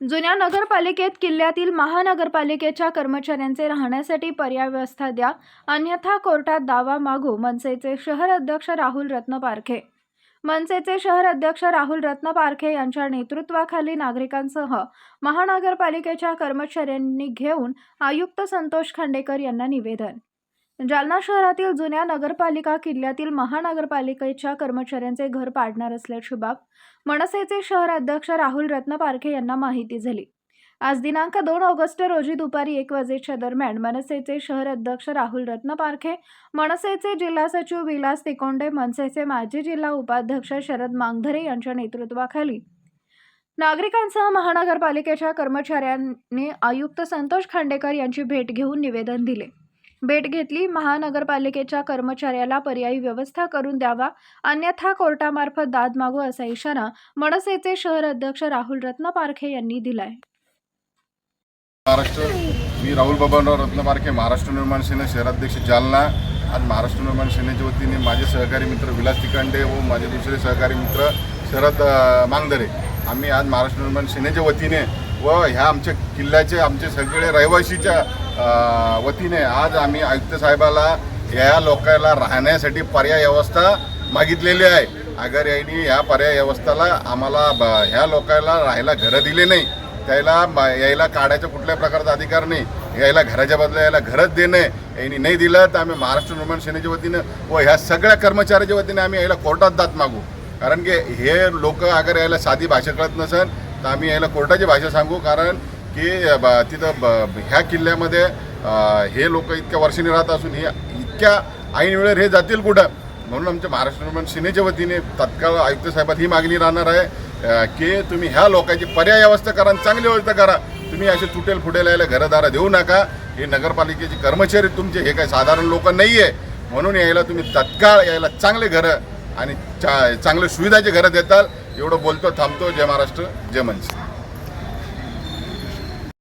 जुन्या नगरपालिकेत किल्ल्यातील महानगरपालिकेच्या कर्मचाऱ्यांचे राहण्यासाठी पर्याय व्यवस्था द्या. अन्यथा कोर्टात दावा मागू मनसेचे शहर अध्यक्ष राहुल रत्न पारखे मनसेचे शहर अध्यक्ष राहुल रत्न पारखे यांच्या नेतृत्वाखाली नागरिकांसह महानगरपालिकेच्या कर्मचाऱ्यांनी घेऊन आयुक्त संतोष खांडेकर यांना निवेदन. जालना शहरातील जुन्या नगरपालिका किल्ल्यातील महानगरपालिकेच्या कर्मचाऱ्यांचे घर पाडणार असल्याची बाब मनसेचे शहर अध्यक्ष राहुल रत्न पारखे यांना माहिती झाली. आज दिनांक दोन ऑगस्ट रोजी दुपारी एक वाजेच्या दरम्यान मनसेचे शहर अध्यक्ष राहुल रत्न पारखे मनसेचे जिल्हा सचिव विलास तिकोंडे मनसेचे माजी जिल्हा उपाध्यक्ष शरद मांगधरे यांच्या नेतृत्वाखाली नागरिकांसह महानगरपालिकेच्या कर्मचाऱ्यांनी आयुक्त संतोष खांडेकर यांची भेट घेऊन निवेदन दिले. भेट घेतली. महानगरपालिकेच्या कर्मचाऱ्याला पर्यायी व्यवस्था करून द्यावा. अन्यथा कोर्टामार्फत दाद मागू असा इशारा मनसेचे शहर अध्यक्ष राहुल रत्न पारखे यांनी दिलाय. महाराष्ट्र मी राहुल बाबांराव रत्नपारखे महाराष्ट्र निर्माण सेना शहराध्यक्ष जालना आज महाराष्ट्र निर्माण सेनेच्या वतीने माझे सहकारी मित्र विलास तिकांडे व माझे दुसरे सहकारी मित्र शरद मांगदरे. आम्ही आज महाराष्ट्र निर्माण सेनेच्या वतीने व ह्या आमच्या किल्ल्याचे आमचे सगळे रहिवासीच्या वतीने आज आम्ही आयुक्त साहेबाला या लोकांना राहण्यासाठी पर्याय व्यवस्था मागितलेली आहे. अगर यांनी ह्या पर्याय व्यवस्थेला आम्हाला ह्या लोकांना राहायला घरं दिले नाही त्याला यायला काढायचा कुठल्या प्रकारचा अधिकार नाही यायला घराच्या बदला यायला घरच देणे यांनी नाही दिलं तर आम्ही महाराष्ट्र निर्माण सेनेच्या वतीनं व ह्या सगळ्या कर्मचाऱ्याच्या वतीने आम्ही यायला कोर्टात दात मागू. कारण की हे लोक अगर यायला साधी भाषा कळत नसेल तर आम्ही यायला कोर्टाची भाषा सांगू कारण की तिथं ब- ह्या किल्ल्यामध्ये हे लोक इतक्या वर्षांनी राहत असून हे इतक्या ऐनवेळेवर हे जातील कुठं? म्हणून आमच्या महाराष्ट्र निर्माण सेनेच्या वतीने तत्काळ आयुक्त साहेबात ही मागणी राहणार आहे की तुम्ही ह्या लोकांची पर्याय व्यवस्था करा आणि चांगली व्यवस्था करा. तुम्ही असे तुटेल फुटेल यायला घरदारा देऊ नका. हे नगरपालिकेचे कर्मचारी तुमचे हे काही साधारण लोक नाही आहे म्हणून यायला तुम्ही तत्काळ यायला चांगले घरं आणि चा चांगले सुविधाचे घरं देताल. एवढं बोलतो थांबतो जय महाराष्ट्र जय मनसे.